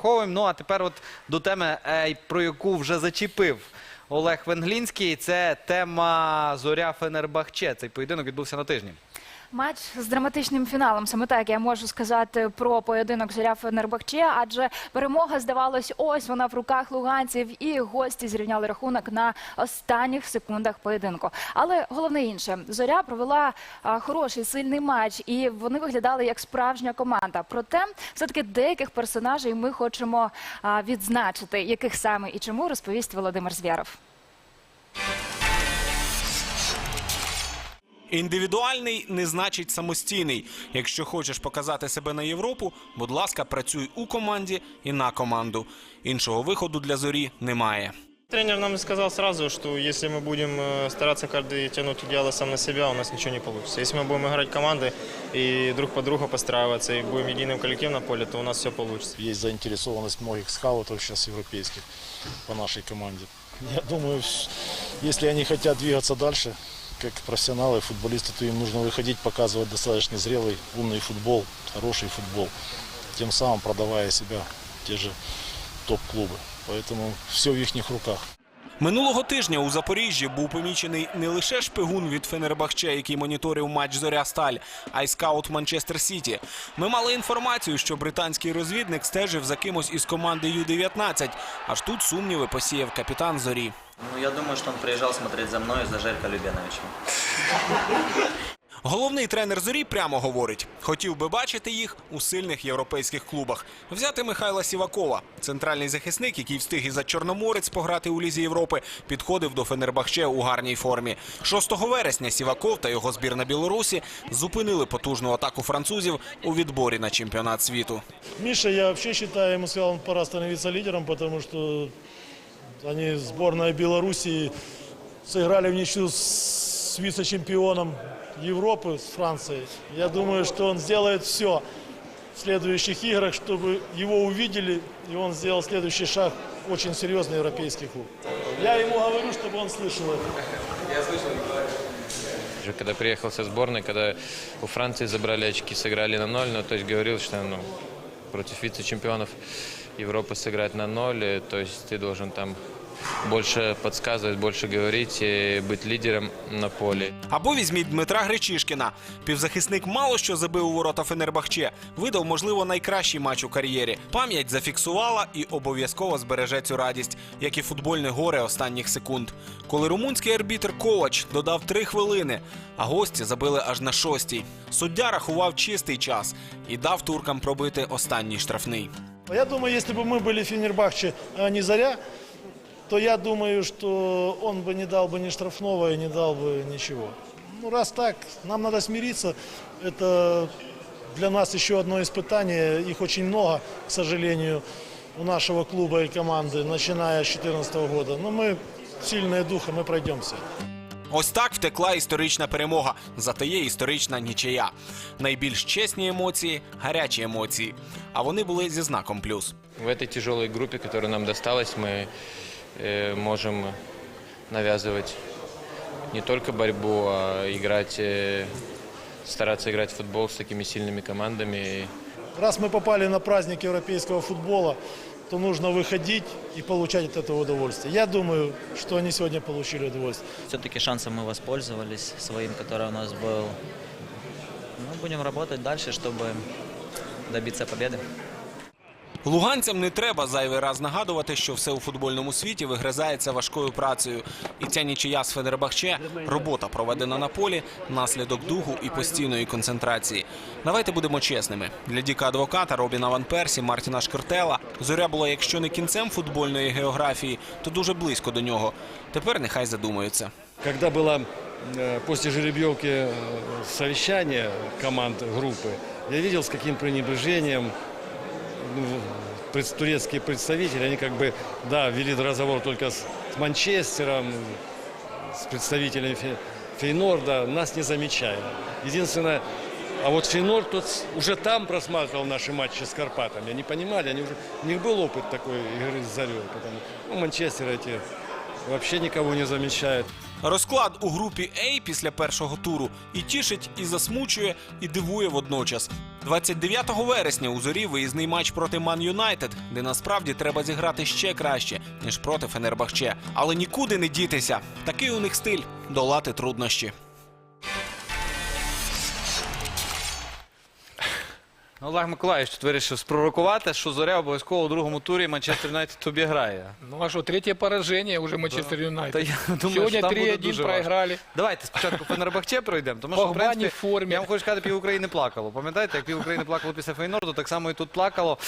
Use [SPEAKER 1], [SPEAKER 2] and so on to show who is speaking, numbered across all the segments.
[SPEAKER 1] Ховим. Ну а тепер от до теми, про яку вже зачепив Олег Венглінський. Це тема Зоря Фенербахче. Цей поєдинок відбувся на тижні.
[SPEAKER 2] Матч з драматичним фіналом. Саме так я можу сказати про поєдинок зоря Фенербахче, адже перемога здавалось, ось вона в руках луганців, і гості зрівняли рахунок на останніх секундах поєдинку. Але головне інше, зоря провела хороший сильний матч, і вони виглядали як справжня команда. Проте, все таки деяких персонажей ми хочемо відзначити, яких саме і чому розповість Володимир Звяров.
[SPEAKER 3] Індивідуальний не значить самостійний. Якщо хочеш показати себе на Європу, будь ласка, працюй у команді і на команду. Іншого виходу для зорі немає.
[SPEAKER 4] Тренер нам сказал сразу, что если мы будем э, стараться каждый тянуть одеяло сам на себя, у нас ничего не получится. Если мы будем играть командой и друг под друга подстраиваться, и будем единым коллективом на поле, то у нас все получится.
[SPEAKER 5] Есть заинтересованность многих скаутов сейчас европейских по нашей команде. Я думаю, с- если они хотят двигаться дальше, Как профессионалы, футболисты, то им нужно выходить, показывать достаточно зрелый, умный футбол, хороший футбол, тем самым продавая себя те же топ-клубы. Поэтому все в их руках.
[SPEAKER 3] Минулого тижня у Запоріжжі був помічений не лише шпигун від Фенербахче, який моніторив матч Зоря Сталь, а й скаут Манчестер Сіті. Ми мали інформацію, що британський розвідник стежив за кимось із команди Ю-19. Аж тут сумніви посіяв капітан Зорі.
[SPEAKER 6] Ну, я думаю, що він приїжджав дивитися за мною за Жерка Любеновичем.
[SPEAKER 3] Головний тренер зорі прямо говорить: хотів би бачити їх у сильних європейських клубах. Взяти Михайла Сівакова, центральний захисник, який встиг і за Чорноморець пограти у лізі Європи, підходив до Фенербахче у гарній формі. 6 вересня Сіваков та його збірна Білорусі зупинили потужну атаку французів у відборі на чемпіонат світу.
[SPEAKER 7] Миша, я вообще считаю, ему сказал, пора становиться лидером, потому что они, сборная Белоруссии, сыграли в ничью с вице-чемпионом Европы, с Францией. Я думаю, что он сделает все в следующих играх, чтобы его увидели, и он сделал следующий шаг в очень серьезный европейский клуб. Я ему говорю, чтобы он слышал это.
[SPEAKER 8] Уже когда приехал со сборной, когда у Франции забрали очки, сыграли на ноль, ну, то есть говорил, что ну, против вице-чемпионов Европы сыграть на ноль, то есть ты должен там больше подсказывать, больше говорить, и быть лидером на поле.
[SPEAKER 3] Або візьміть Дмитра Гречишкіна. Півзахисник мало що забив у ворота Фенербахче. Видав, можливо, найкращий матч у кар'єрі. Пам'ять зафіксувала і обов'язково збереже цю радість, як і футбольне горе останніх секунд. Коли румунський арбітр Ковач додав три хвилини, а гості забили аж на шостій. Суддя рахував чистий час і дав туркам пробити останній штрафний.
[SPEAKER 7] Я думаю, если бы мы были Фенербахче, а не Заря, то я думаю, что он бы не дал бы ни штрафного и не дал бы ничего. Ну, раз так, нам надо смириться. Это для нас еще одно испытание. Их очень много, к сожалению, у нашего клуба и команды, начиная с 2014 года. Но мы сильные духом, мы пройдемся.
[SPEAKER 3] Ось так втекла історична перемога. Зате є історична нічия. Найбільш чесні емоції, гарячі емоції. А вони були зі знаком плюс.
[SPEAKER 8] В этой тяжелой группе, которая нам досталась, мы э, можем навязывать не только борьбу, а играть, э, стараться играть в футбол с такими сильными командами.
[SPEAKER 7] Раз мы попали на праздник европейского футбола, то нужно выходить и получать от этого удовольствие. Я думаю, что они сегодня получили удовольствие.
[SPEAKER 6] Все-таки шансом мы воспользовались своим, который у нас был. Ну, будем работать дальше, чтобы добиться победы.
[SPEAKER 3] Луганцям не треба зайвий раз нагадувати, що все у футбольному світі вигризається важкою працею. І ця нічия з Фенербахче робота проведена на полі, наслідок духу і постійної концентрації. Давайте будемо чесними. Для Діка адвоката, Робіна Ван Персі, Мартіна Шкертела зоря була, якщо не кінцем футбольної географії, то дуже близько до нього. Тепер нехай задумаються.
[SPEAKER 9] Когда было э, после жеребьевки э, совещание команд группы, я видел, с каким пренебрежением ну, пред- турецкие представители, они как бы, да, вели разговор только с, с Манчестером, с представителями Фе- Фейнорда, нас не замечая. Единственное, а вот Фейнорд тот с- уже там просматривал наши матчи с Карпатами. Они понимали, они уже, у них был опыт такой игры с Зарей. Потому, ну, Манчестер эти вообще никого не замечают.
[SPEAKER 3] Розклад у групі А після першого туру і тішить, і засмучує, і дивує водночас. 29 вересня у зорі виїзний матч проти Ман Юнайтед, де насправді треба зіграти ще краще, ніж проти Фенербахче. Але нікуди не дітися. Такий у них стиль долати труднощі.
[SPEAKER 1] Олег Миколаївич тут вирішив спророкувати, що зоря обов'язково у другому турі Манчестер Юнайтед обіграє.
[SPEAKER 10] Ну а что, третье поражение уже Манчестер
[SPEAKER 1] Та
[SPEAKER 10] Юнайтед.
[SPEAKER 1] я думаю,
[SPEAKER 10] Сегодня
[SPEAKER 1] що там буде
[SPEAKER 10] 3-1
[SPEAKER 1] дуже важко. Давайте спочатку Фенербахче пройдемо, тому що в
[SPEAKER 10] Погба не
[SPEAKER 1] принципі,
[SPEAKER 10] в формі.
[SPEAKER 1] я вам хочу сказати, пів України плакало. Пам'ятаєте, як пів України плакало після Фейнорду, так само і тут плакало.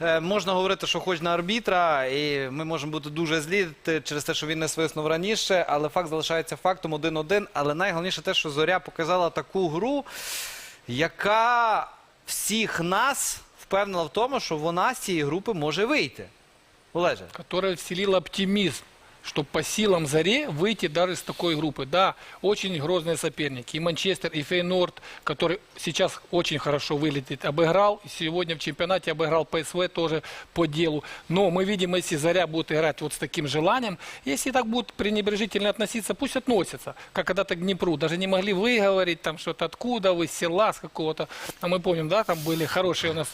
[SPEAKER 1] Е, можна говорити, що хоч на арбітра, і ми можемо бути дуже злі те- через те, що він не свиснув раніше, але факт залишається фактом 1-1. Але найголовніше те, що Зоря показала таку гру, яка всіх нас впевнила в тому, що вона з цієї групи може вийти. Олеже.
[SPEAKER 10] Которая вселила оптимизм, что по силам Заре выйти даже с такой группы. Да, очень грозные соперники. И Манчестер, и Фейнорд, который сейчас очень хорошо выглядит, обыграл. Сегодня в чемпионате обыграл ПСВ тоже по делу. Но мы видим, если Заря будет играть вот с таким желанием, если так будут пренебрежительно относиться, пусть относятся, как когда-то к Днепру. Даже не могли выговорить там что-то, откуда вы, села, с какого-то. А мы помним, да, там были хорошие у нас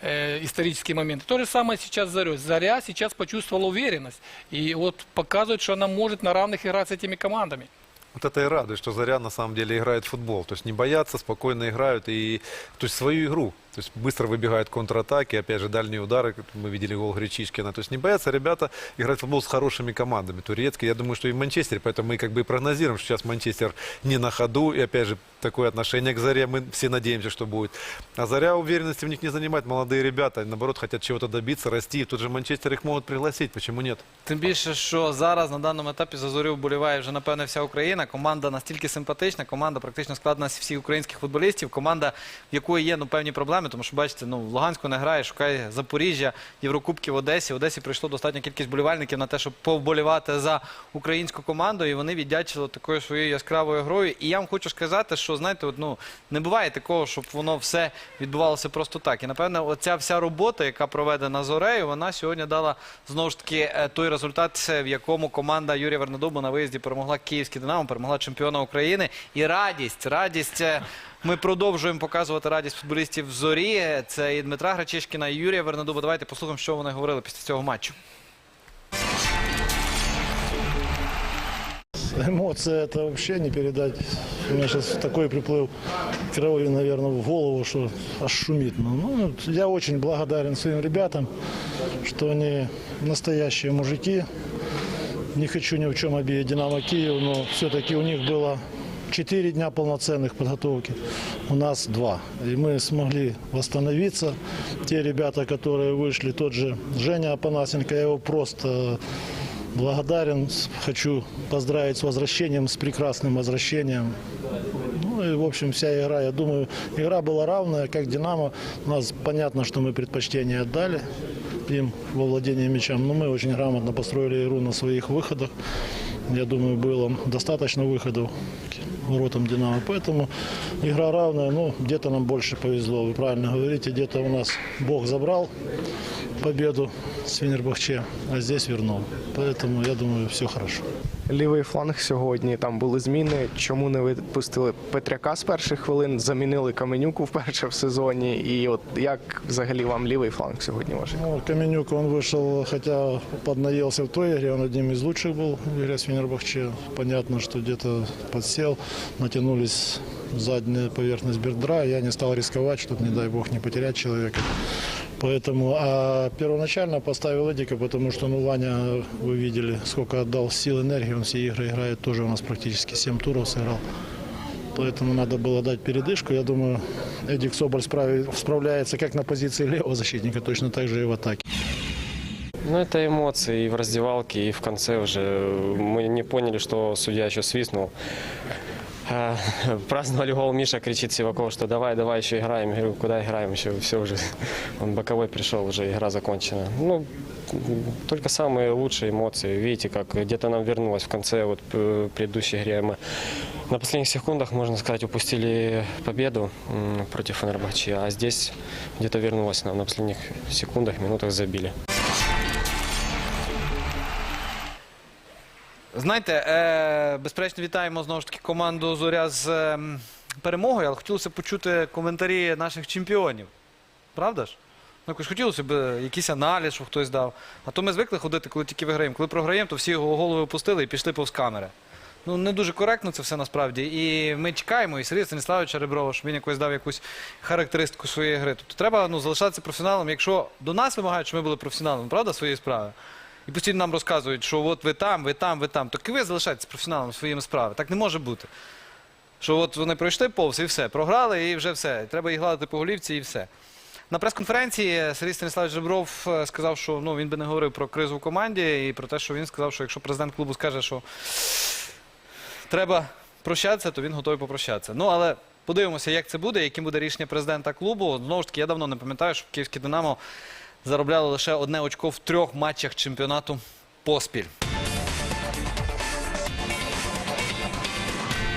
[SPEAKER 10] э, исторические моменты. То же самое сейчас с Зарей. Заря сейчас почувствовала уверенность. И вот показывает, что она может на равных играть с этими командами.
[SPEAKER 11] Вот это и радует, что Заря на самом деле играет в футбол. То есть не боятся, спокойно играют и то есть свою игру. То есть быстро выбегают контратаки, опять же дальние удары. как Мы видели гол Гречишкина. То есть не боятся ребята играть в футбол с хорошими командами. Турецкий, я думаю, что и в Манчестере. Поэтому мы как бы и прогнозируем, что сейчас Манчестер не на ходу. И опять же такое отношение к Заре мы все надеемся, что будет. А Заря уверенности в них не занимает. Молодые ребята, наоборот, хотят чего-то добиться, расти. И тут же Манчестер их могут пригласить. Почему нет?
[SPEAKER 1] Тим більше, що зараз на даному етапі за зорю вболіває вже напевне вся Україна. Команда настільки симпатична, команда практично складена з всіх українських футболістів. Команда, в якої є ну певні проблеми, тому що бачите, ну в Луганську не грає, шукає Запоріжжя, Єврокубки в Одесі. В Одесі прийшло достатня кількість болівальників на те, щоб повболівати за українську команду, і вони віддячили такою своєю яскравою грою. І я вам хочу сказати, що знаєте, от, ну не буває такого, щоб воно все відбувалося просто так. І напевне, оця вся робота, яка проведена зорею, вона сьогодні дала знову ж таки е, той результат, е, в якому команда Юрія Вернедуба на виїзді перемогла Київський Динамо, перемогла чемпіона України. І радість, радість. е, Ми продовжуємо показувати радість футболістів в зорі. Це і Дмитра Грачишкіна, і Юрія Вернедуба. Давайте послухаємо, що вони говорили після цього матчу.
[SPEAKER 7] Эмоции это вообще не передать. У меня сейчас такой приплыв крови, наверное, в голову, что аж шумит. Ну, ну, я очень благодарен своим ребятам, что они настоящие мужики. Не хочу ни в чем обидеть Динамо Киев, но все-таки у них было 4 дня полноценных подготовки, у нас 2. И мы смогли восстановиться. Те ребята, которые вышли, тот же Женя Апанасенко, я его просто благодарен. Хочу поздравить с возвращением, с прекрасным возвращением. Ну и, в общем, вся игра, я думаю, игра была равная, как «Динамо». У нас понятно, что мы предпочтение отдали им во владении мячом, но мы очень грамотно построили игру на своих выходах. Я думаю, было достаточно выходов воротам «Динамо». Поэтому игра равная, ну, где-то нам больше повезло, вы правильно говорите, где-то у нас Бог забрал победу с Фенербахче, а здесь вернул. Поэтому, я думаю, все хорошо.
[SPEAKER 12] Лівий фланг сьогодні там були зміни. Чому не випустили Петряка з перших хвилин? Замінили Каменюку вперше в сезоні. І от як взагалі вам лівий фланг сьогодні ваш?
[SPEAKER 7] Ну, Каменюк, он вышел, хотя поднаелся в той игре, он одним из лучших был в игре с Фенербахче. Понятно, что где-то подсел, натянулись задняя поверхность бердра. Я не стал рисковать, чтобы, не дай бог, не потерять человека. Поэтому, а первоначально поставил Эдика, потому что, ну, Ваня, вы видели, сколько отдал сил, энергии, он все игры играет, тоже у нас практически 7 туров сыграл. Поэтому надо было дать передышку. Я думаю, Эдик Соболь справи- справляется как на позиции левого защитника, точно так же и в атаке.
[SPEAKER 8] Ну, это эмоции и в раздевалке, и в конце уже. Мы не поняли, что судья еще свистнул. А, Праздновали гол, Миша кричит Сиваков, что давай, давай еще играем. Я говорю, куда играем еще, все уже. Он боковой пришел, уже игра закончена. Ну, только самые лучшие эмоции. Видите, как где-то нам вернулось в конце вот э, предыдущей игре. Мы на последних секундах, можно сказать, упустили победу м, против Фенербахче, а здесь где-то вернулось нам на последних секундах, минутах забили.
[SPEAKER 1] Знаєте, е, безперечно, вітаємо знову ж таки команду Зоря з ем, перемогою, але хотілося б почути коментарі наших чемпіонів. Правда ж? Ну, якось хотілося б е, якийсь аналіз, щоб хтось дав. А то ми звикли ходити, коли тільки виграємо. Коли програємо, то всі його голови опустили і пішли повз камери. Ну, не дуже коректно це все насправді. І ми чекаємо, і Сергія Станіславовича Реброва, щоб він якось дав якусь характеристику своєї гри. Тобто треба ну, залишатися професіоналом, якщо до нас вимагають, щоб ми були професіоналами, правда, своєї справи. І постійно нам розказують, що от ви там, ви там, ви там. Так і ви залишайтесь професіоналом своїми справи. Так не може бути. Що от вони пройшли повз і все, програли і вже все. Треба їх гладити по голівці і все. На прес-конференції Сергій Станіславович Жебров е, сказав, що ну, він би не говорив про кризу в команді і про те, що він сказав, що якщо президент клубу скаже, що треба прощатися, то він готовий попрощатися. Ну, але подивимося, як це буде, яким буде рішення президента клубу. Знову ж таки, я давно не пам'ятаю, що київське Динамо заробляло лише одне очко в трьох матчах чемпіонату поспіль.